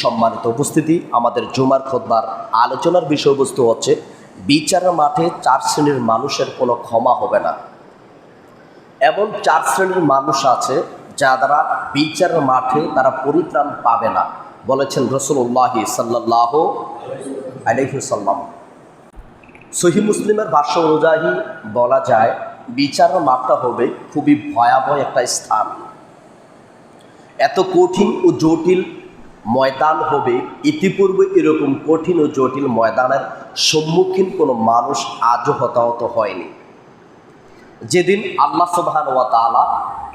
সম্মানিত উপস্থিতি, আমাদের জুমার খোদবার আলোচনার বিষয়বস্তু হচ্ছে, বিচারের মাঠে চার শ্রেণির মানুষের কোনো ক্ষমা হবে না। এমন চার শ্রেণির মানুষ আছে যা যারা বিচারের মাঠে তারা পরিত্রাণ পাবে না, বলেছেন রসুল্লাহি সাল্লাহ আলহিসাল্লাম সহি মুসলিমের ভাষ্য অনুযায়ী বলা যায়, বিচারের মাঠটা হবে খুবই ভয়াবহ একটা স্থান। এত কঠিন ও জটিল ময়দান হবে। ইতিপূর্বে এরকম কঠিন ও জটিল ময়দানের সম্মুখীন কোনো মানুষ আজও হতাহত হয়নি। যেদিন আল্লাহ সুবহান ওয়া তাআলা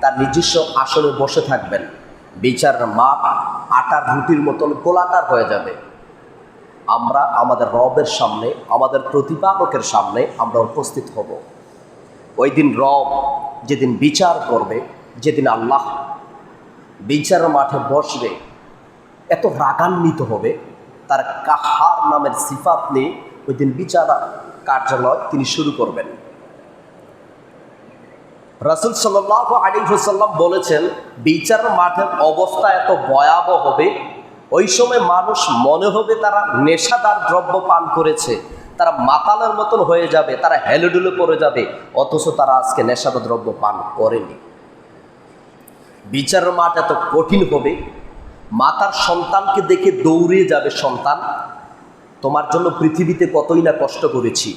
তার নিজস্ব আসনে বসে থাকবেন, বিচারের মাপ আটার রুটির মতন গোলাকার হয়ে যাবে। আমরা আমাদের রবের সামনে, আমাদের প্রতিপালকের সামনে আমরা উপস্থিত হব। ওই দিন রব যেদিন বিচার করবে, যেদিন আল্লাহ বিচারের মাঠে বসবে এত রাগান্বিত হবে, তার কাহার নামের সিফাত নিয়ে ওই দিন বিচার কার্যালয় তিনি শুরু করবেন। রাসুল সাল্লাহ আলী হুসাল্লাম বলেছেন, বিচার মাঠের অবস্থা এত ভয়াবহ হবে, ওই সময় মানুষ মনে হবে তারা নেশাদার দ্রব্য পান করেছে, তারা মাতালের মতন হয়ে যাবে, তারা হেলেডুলে পড়ে যাবে, অথচ তারা আজকে নেশাদার দ্রব্য পান করেনি। বিচারের মাঠ এত কঠিন হবে মাতার সন্তানকে দেখে দৌড়িয়ে যাবে সন্তান, তোমার জন্য পৃথিবীতে কতই না কষ্ট করেছি,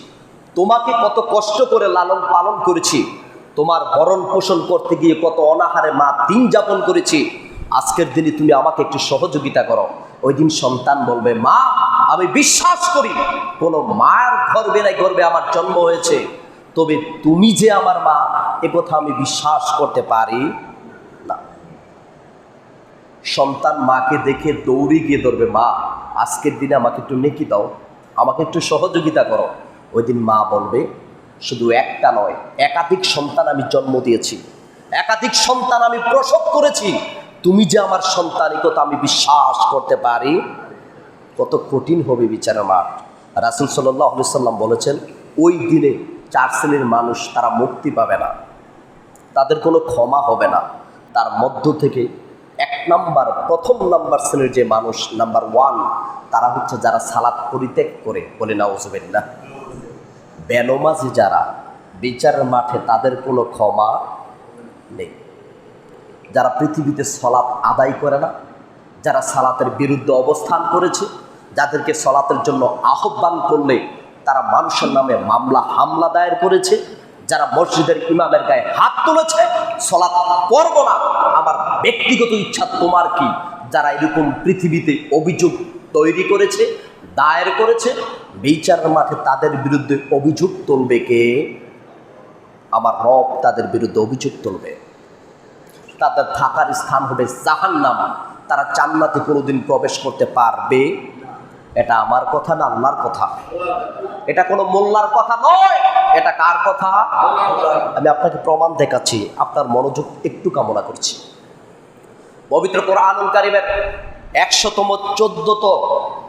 তোমাকে কত কষ্ট করে লালন পালন করেছি, তোমার ভরণ পোষণ করতে গিয়ে কত অনাহারে মা দিন যাপন করেছি, আজকের দিনে তুমি আমাকে একটু সহযোগিতা করো। ওই দিন সন্তান বলবে, মা, আমি বিশ্বাস করি, কোনো মায়ের গর্বে নাই গর্বে আমার জন্ম হয়েছে, তবে তুমি যে আমার মা, এ কথা আমি বিশ্বাস করতে পারি। সন্তান মাকে দেখে দৌড়ে গিয়ে ধরবে, মা, আজকের দিনে আমাকে একটু নেকি দাও, আমাকে একটু সহযোগিতা করো। ওই দিন মা বলবে, শুধু একটা নয়, একাধিক সন্তান আমি জন্ম দিয়েছি, একাধিক সন্তান আমি প্রসব করেছি। তুমি যে আমার সন্তান এই কথা আমি বিশ্বাস করতে পারি, কত কঠিন হবে বিচারের মাঠ। রাসুল সাল্লাহ সাল্লাম বলেছেন, ওই দিনে চার শ্রেণির মানুষ তারা মুক্তি পাবে না, তাদের কোনো ক্ষমা হবে না। তার মধ্য থেকে এক নাম্বার, প্রথম নাম্বার শ্রেণির যে মানুষ, নাম্বার ওয়ান, তারা হচ্ছে যারা সালাদ পরিত্যাগ করে, বলে না ওজবেল্লা বেনমাজি যারা, বিচারের মাঠে তাদের কোনো ক্ষমা নেই। যারা পৃথিবীতে সলাৎ আদায় করে না, যারা সালাতের বিরুদ্ধে অবস্থান করেছে, যাদেরকে সলাতের জন্য আহ্বান করলে তারা মানুষের নামে মামলা, হামলা দায়ের করেছে যারা মসজিদের ইমামের গায়ে হাত তুলেছে, সলাৎ পড়ব না। আমার ব্যক্তিগত ইচ্ছা তোমার কি? যারা এরকম পৃথিবীতে অভিযোগ তৈরি করেছে, দায়ের করেছে বিচার মাঠে তাদের বিরুদ্ধে অভিযোগ তুলবে কে? আমার রব তাদের বিরুদ্ধে অভিযোগ তুলবে। তাদের থাকার স্থান হবে জাহান্নাম। তারা জান্নাতে কোনোদিন প্রবেশ করতে পারবে এটা আমার কথা না আল্লাহর কথা? এটা কোনো মোল্লার কথা নয়। এটা কার কথা? আমি আপনাকে প্রমাণ দেখাচ্ছি, আপনার মনোযোগ একটু কামনা করছি। পবিত্র কোরআনুল কারিমের একশোতম চোদ্দত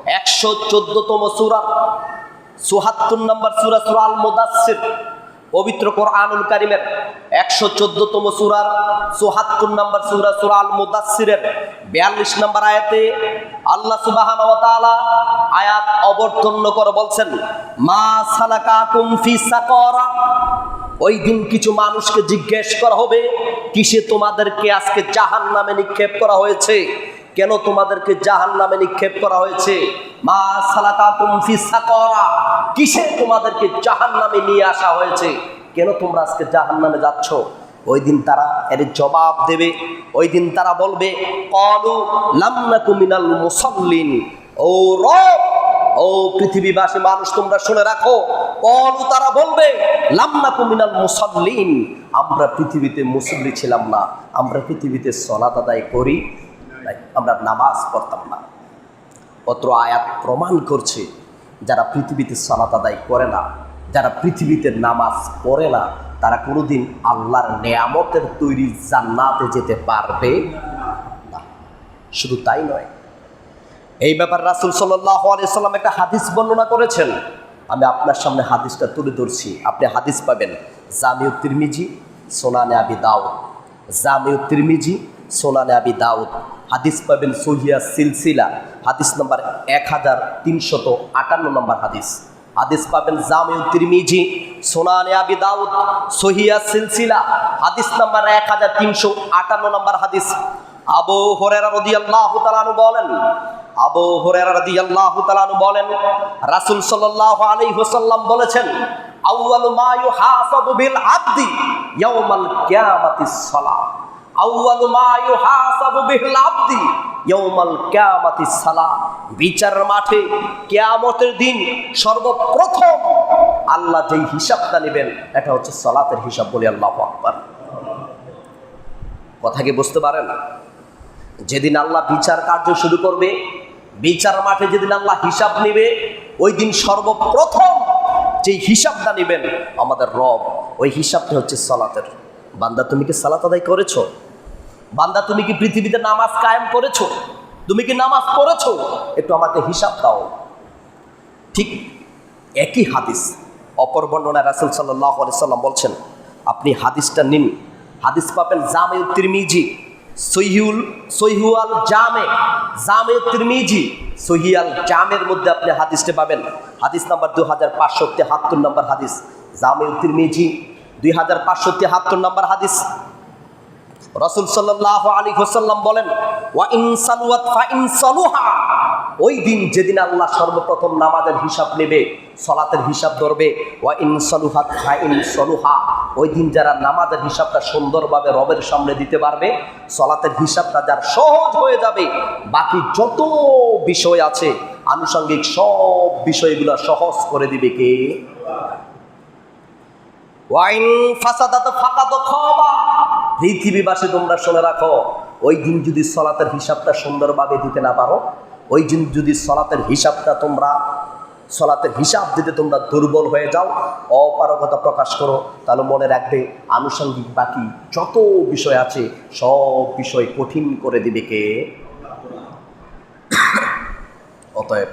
একশো চোদ্দতম সুরা সুহাত্তর নম্বর সুরা সুরা আল পবিত্র কোরআনুল কারিমের একশো চোদ্দতম সুরার চুহাত্তর নম্বর সুরা সুরা আল মুদাসিরের বিয়াল্লিশ নম্বর আয়াতে আল্লাহ সুবাহান আয়াত অবর্তন্য করে বলছেন, মা সালাকা কুমফি সাকরা। ওই দিন কিছু মানুষকে জিজ্ঞেস করা হবে, কিসে তোমাদেরকে আজকে জাহান নামে নিক্ষেপ করা হয়েছে? কেন তোমাদেরকে জাহান নামে নিক্ষেপ করা হয়েছে? মা সালাকা কুমফি সাকরা। কিসে তোমাদেরকে জাহান নামে নিয়ে আসা হয়েছে? কেন তোমরা আজকে জাহান নামে যাচ্ছ? ওই দিন তারা এর জবাব দেবে। ওই দিন তারা বলবে, কলু লাম্নাকু মিনাল মুসাল্লিন। ও রব, ও পৃথিবীবাসী মানুষ, তোমরা শুনে রাখো। কলু তারা বলবে লাম্নাকু মিনাল মুসাল্লিন। আমরা পৃথিবীতে মুসল্লি ছিলাম না। আমরা পৃথিবীতে সলাত আদায় করি। নাই, আমরা নামাজ পড়তাম না। অত্র আয়াত প্রমাণ করছে যারা পৃথিবীতে সালাত আদায় করে না যারা পৃথিবীতে নামাজ পড়ে না তারা কোনোদিন আল্লাহর নেয়ামতের তৈরি জান্নাতে যেতে পারবে না। শুধু তাই নয় এই ব্যাপার রাসুল সাল্লাহ আলিয়াল্লাম একটা হাদিস বর্ণনা করেছেন। আমি আপনার সামনে হাদিসটা তুলে ধরছি। আপনি হাদিস পাবেন জামিউ তিরমিজি সোনানে আবি দাউদ। জামিউ তিরমিজি সোনানে আবি দাউদ। হাদিস পাবেন সহিয়া সিলসিলা। হাদিস নম্বর এক হাজার তিনশত আটান্ন নম্বর হাদিস। হাদিস পাবেন জামিউ তিরমিজি, সোনানে আবি দাউদ, সহিয়া সিলসিলা। হাদিস নাম্বার এক হাজার তিনশো আটান্ন নম্বর হাদিস। আবু হরেরা রাদিয়াল্লাহু তাআলা বলেন, আবু হরেরা রাদিয়াল্লাহু তাআলা বলেন, রাসূল সাল্লাল্লাহু আলাইহি ওয়াসাল্লাম বলেছেন, আউয়ালু মা ইউহাসাবু বিল আবদি ইয়াউমাল কিয়ামাতিস সালাহ। আউয়ালু মা ইউহাসাবু বিল আবদি ইয়াউমাল কিয়ামাতিস সালাহ বিচার মাঠে কিয়ামতের দিন সর্বপ্রথম আল্লাহ যেই হিসাবটা নেবেন, এটা হচ্ছে সালাতের হিসাব বলি আল্লাহু আকবার। কথা কি বুঝতে পারেন? যেদিন আল্লাহ বিচার কার্য শুরু করবে, বিচার মাঠে যেদিন আল্লাহ হিসাব নেবে, ওই দিন সর্বপ্রথম যে হিসাবটা নেবেন আমাদের রব, ওই হিসাবটা হচ্ছে সালাতের। বান্দা, তুমি কি সালাত আদায় করেছ? বান্দা, তুমি কি পৃথিবীতে নামাজ কায়েম করেছ? তুমি কি নামাজ পড়েছো? একটু আমাকে হিসাব দাও। ঠিক একই হাদিস অপর বর্ণনা রাসুল সাল্লাম বলছেন, আপনি হাদিসটা নিন। হাদিস পাবেন জামে তিরমিজি সহিউল সহিউল জামে। জামে তিরমিজি সহিয়াল জামের মধ্যে আপনি হাদিসটা পাবেন। হাদিস নাম্বার দু হাজার পাঁচশো তেহাত্তর নম্বর হাদিস। জামে তিরমিজি দুই হাজার পাঁচশো তেহাত্তর নম্বর হাদিস। রসুল সাল্লাহ আলী হোসাল্লাম বলেন, ওয়া ইন সালুয়াত ফা ইন সালুহা। ওই দিন যেদিন আল্লাহ সর্বপ্রথম নামাজের হিসাব নেবে, সলাতের হিসাব ধরবে, ওয়া ইন সালুহাত ফা ইন সলুহা। ওই দিন যারা নামাজের হিসাবটা সুন্দরভাবে রবের সামনে দিতে পারবে, সলাতের হিসাবটা যার সহজ হয়ে যাবে, বাকি যত বিষয় আছে, আনুষঙ্গিক সব বিষয়গুলো সহজ করে দিবে কে? ওয়াইন ফাসাদাত ফাকাত খাবা। পৃথিবীবাসী তোমরা শুনে রাখো, ওই দিন যদি সলাতের হিসাবটা সুন্দরভাবে দিতে না পারো, ওই দিন যদি সলাতের হিসাবটা তোমরা, সলাতের হিসাব দিতে তোমরা দুর্বল হয়ে যাও, অপারগতা প্রকাশ করো, তাহলে মনে রাখবে আনুষঙ্গিক বাকি যত বিষয় আছে, সব বিষয় কঠিন করে দিবে কে? অতএব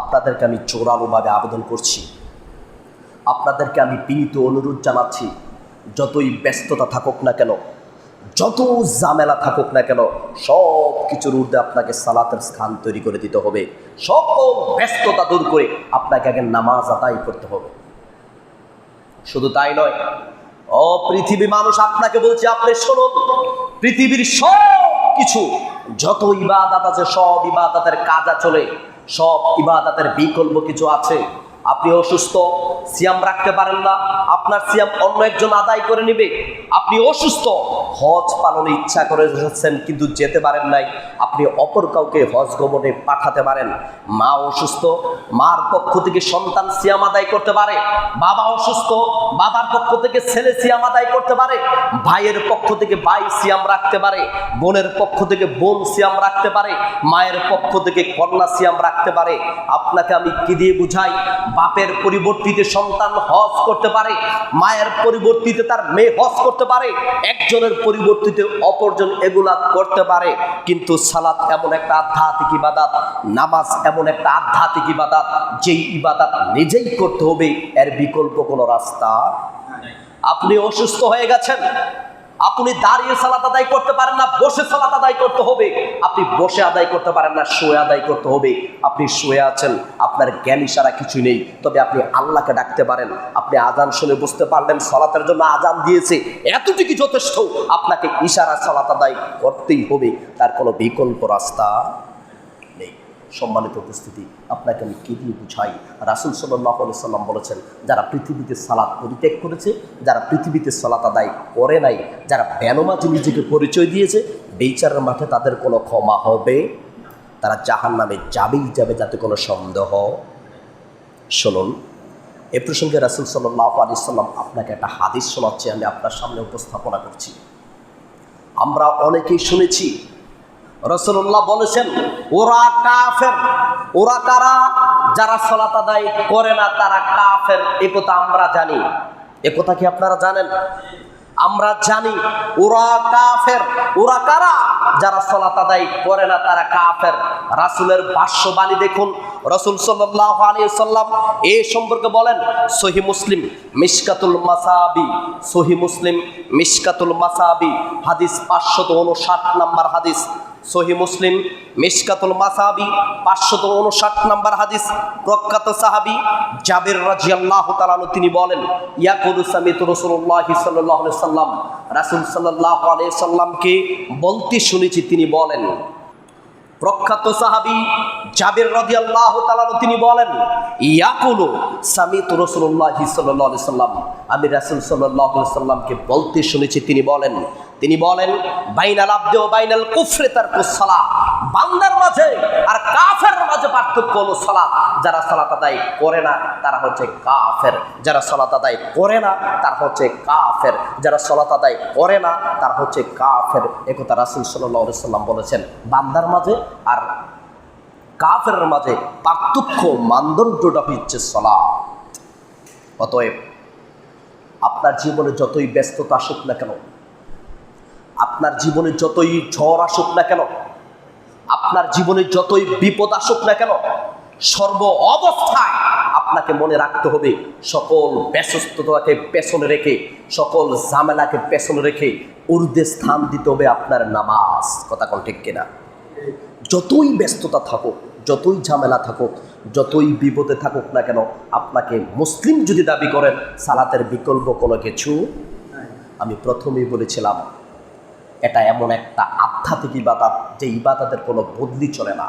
আপনাদেরকে আমি চোরালোভাবে আবেদন করছি। আপনাদেরকে আমি পীড়িত অনুরোধ জানাচ্ছি, যতই ব্যস্ততা থাকুক না কেন যত ঝামেলা থাকুক না কেন সব কিছুর ঊর্ধ্বে আপনাকে সালাতের স্থান তৈরি করে দিতে হবে। সকল ব্যস্ততা দূর করে আপনাকে আগে নামাজ আদায় করতে হবে। শুধু তাই নয় ও পৃথিবী মানুষ আপনাকে বলছে, আপনি শুনুন, পৃথিবীর সব কিছু যত ইবাদাত আছে, সব ইবাদাতের কাজা চলে, সব ইবাদাতের বিকল্প কিছু আছে। আপনি অসুস্থ, সিয়াম রাখতে পারেন না, আপনার সিয়াম অন্য একজন আদায় করে নেবে। আপনি অসুস্থ, হজ পালনে ইচ্ছা করে এসেছেন কিন্তু যেতে পারেন নাই, আপনি অপর কাউকে হজ গমনে পাঠাতে পারেন। মা অসুস্থ, মার পক্ষ থেকে সন্তান সিয়াম আদায় করতে পারে, বাবা অসুস্থ, বাবার পক্ষ থেকে ছেলে সিয়াম আদায় করতে পারে, ভাইয়ের পক্ষ থেকে ভাই সিয়াম রাখতে পারে, বোনের পক্ষ থেকে বোন সিয়াম রাখতে পারে, মায়ের পক্ষ থেকে কন্যা সিয়াম রাখতে পারে। আপনাকে আমি কি দিয়ে বুঝাই? বাপের পরিবর্তিতে সন্তান হজ করতে পারে, মায়ের পরিবর্তিতে তার মেয়ে হজ করতে পারে, একজনের পরিবর্তিতে অপরজন এগুলা করতে পারে। কিন্তু সালাত এমন একটা আধ্যাত্মিক ইবাদাত, নামাজ এমন একটা আধ্যাত্মিক ইবাদাত, যেই ইবাদাত নিজেই করতে হবে, এর বিকল্প কোনো রাস্তা আপনি অসুস্থ হয়ে গেছেন আপনি দাঁড়িয়ে সালাত আদায় করতে পারেন না, বসে সালাত আদায় করতে হবে। আপনি বসে আদায় করতে পারেন না, শুয়ে আদায় করতে হবে। আপনি শুয়ে আছেন, আপনার জ্ঞান ইশারা কিছু নেই। তবে আপনি আল্লাহকে ডাকতে পারেন। আপনি আজান শুনে বুঝতে পারলেন সালাতের জন্য আজান দিয়েছে। এতটুকু যথেষ্ট। আপনাকে ইশারা সালাত আদায় করতেই হবে। তার কোনো বিকল্প রাস্তা সম্মানিত উপস্থিতি। আপনাকে আমি কি দিয়ে বুঝাই, রাসুল সাল্লাহ সাল্লাম বলেছেন, যারা পৃথিবীতে সালাত পরিত্যাগ করেছে, যারা পৃথিবীতে সালাত আদায় করে নাই, যারা বেনমাজি নিজেকে পরিচয় দিয়েছে বেচারের মাঠে তাদের কোনো ক্ষমা হবে? তারা জাহান নামে যাবেই যাবে যাতে কোনো সন্দেহ। শুনুন, এ প্রসঙ্গে রাসুল সাল্লাহ আলি সাল্লাম আপনাকে একটা হাদিস শোনাচ্ছি আমি আপনার সামনে উপস্থাপনা করছি। আমরা অনেকেই শুনেছি রসুল্লাহ বলেছেন, ওরা কাফের। ওরা কারা? যারা সলাত আদায় করে না, তারা কাফের। একথা আমরা জানি। একথা কি আপনারা জানেন? আমরা জানি, ওরা কাফের। ওরা কারা? যারা সলাত আদায় করে না, তারা কাফের। রাসুলের বাষ্যবাণী দেখুন, রসুল সাল্লাহ আলী সাল্লাম এ সম্পর্কে বলেন, সহি মুসলিম মিসকাতুল মাসাবি, সহি মুসলিম মিসকাতুল মাসাবি, হাদিস পাঁচশত উনষাট নাম্বার হাদিস। সহি মুসলিম মিশকাতুল মাসাবি, পাঁচশত উনষাট নম্বর হাদিস, প্রখ্যাত সাহাবি জাবের রাজিয়াল্লাহ তালানু তিনি বলেন, ইয়াকুলু সামিত রসুল্লাহ সাল্লাহ সাল্লাম, রাসুল সাল্লাহ আলিয়া সাল্লামকে বলতে শুনেছি তিনি বলেন, প্রখ্যাত সাহাবি জাবির রাদিয়াল্লাহু তাআলা তিনি বলেন, ইয়াকুলু সামিতু রাসূলুল্লাহি সাল্লাল্লাহু আলাইহি সাল্লাম, আমি রাসূল আলাইহি সাল্লামকে বলতে শুনেছি তিনি বলেন তিনি বলেন, বাইনাল আবদে ও বাইনাল কুফরে তার সালাহ বান্দার মাঝে আর কাফের মাঝে পার্থক্য হলো সালাত। যারা সালাত আদায় করে না, তারা হচ্ছে কাফের। যারা সালাত আদায় করে না, তারা হচ্ছে কাফের। যারা সালাত আদায় করে না, তারা হচ্ছে কাফের। একথা রাসূল আলাইহি সাল্লাম বলেছেন। বান্দার মাঝে আর কাফের মাঝে পার্থক্য মানদণ্ডটা হচ্ছে সালাত। অতএব আপনার জীবনে যতই ব্যস্ততা আসুক না কেন আপনার জীবনে যতই ঝড় আসুক না কেন, আপনার জীবনে যতই বিপদ আসুক না কেন, সর্ব অবস্থায় আপনাকে মনে রাখতে হবে, সকল ব্যস্ততাকে পেছনে রেখে, সকল ঝামেলাকে পেছনে রেখে ঊর্ধ্বে স্থান দিতে হবে আপনার নামাজ। কথা কোন ঠিক কিনা? যতই ব্যস্ততা থাকুক, যতই ঝামেলা থাকুক, যতই বিপদে থাকুক না কেন, আপনাকে মুসলিম যদি দাবি করেন, সালাতের বিকল্প কোনো কিছু আমি প্রথমেই বলেছিলাম এটা এমন একটা আধ্যাত্মিক ইবাদাত যে ইবাদাতের কোনো বদলি চলে না।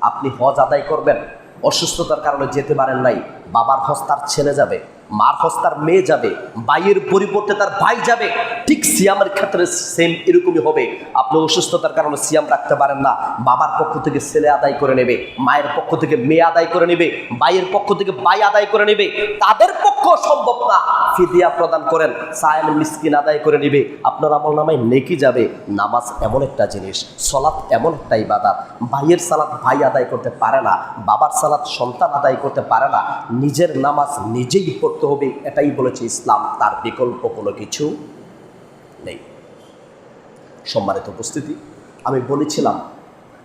আপনি হজ আদায় করবেন, অসুস্থতার কারণে যেতে পারেন নাই, বাবার হজ তার ছেলে যাবে। মার হজ তার মেয়ে যাবে ভাইয়ের পরিবর্তে তার ভাই যাবে, ঠিক সিয়ামের ক্ষেত্রে সেম এরকমই হবে। আপনি অসুস্থতার কারণে সিয়াম রাখতে পারেন না, বাবার পক্ষ থেকে ছেলে আদায় করে নেবে, মায়ের পক্ষ থেকে মেয়ে আদায় করে নেবে ভাইয়ের পক্ষ থেকে ভাই আদায় করে নেবে, তাদের পক্ষ সম্ভব না। ফিদিয়া প্রদান করেন, সায়াম মিসকিন আদায় করে নেবে, আপনার আমল নামায় নেকি যাবে, নামাজ এমন একটা জিনিস, সলাৎ এমন একটা ইবাদাত। ভাইয়ের সালাত ভাই আদায় করতে পারে না, বাবার সালাত সন্তান আদায় করতে পারে না, নিজের নামাজ নিজেই পড়তে হবে, এটাই বলেছে ইসলাম। তার বিকল্প কোনো কিছু নেই। সম্মানিত উপস্থিতি, আমি বলেছিলাম,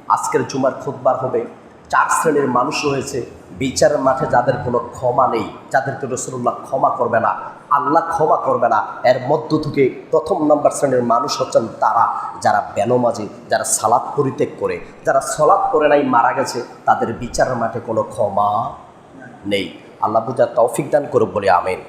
আজকের জুমার খুতবার হবে। চার শ্রেণির মানুষ রয়েছে। বিচারের মাঠে যাদের কোনো ক্ষমা নেই যাদেরকে রসুল্লাহ ক্ষমা করবে না, আল্লাহ ক্ষমা করবে না, এর মধ্য থেকে প্রথম নম্বর শ্রেণির মানুষ হচ্ছেন তারা। যারা বেনমাজি, যারা সালাদ পরিত্যাগ করে, যারা সলাদ করে নাই মারা গেছে, তাদের বিচারের মাঠে কোনো ক্ষমা নেই। আল্লাহ বুঝার তৌফিক দান করুক বলে আমেন।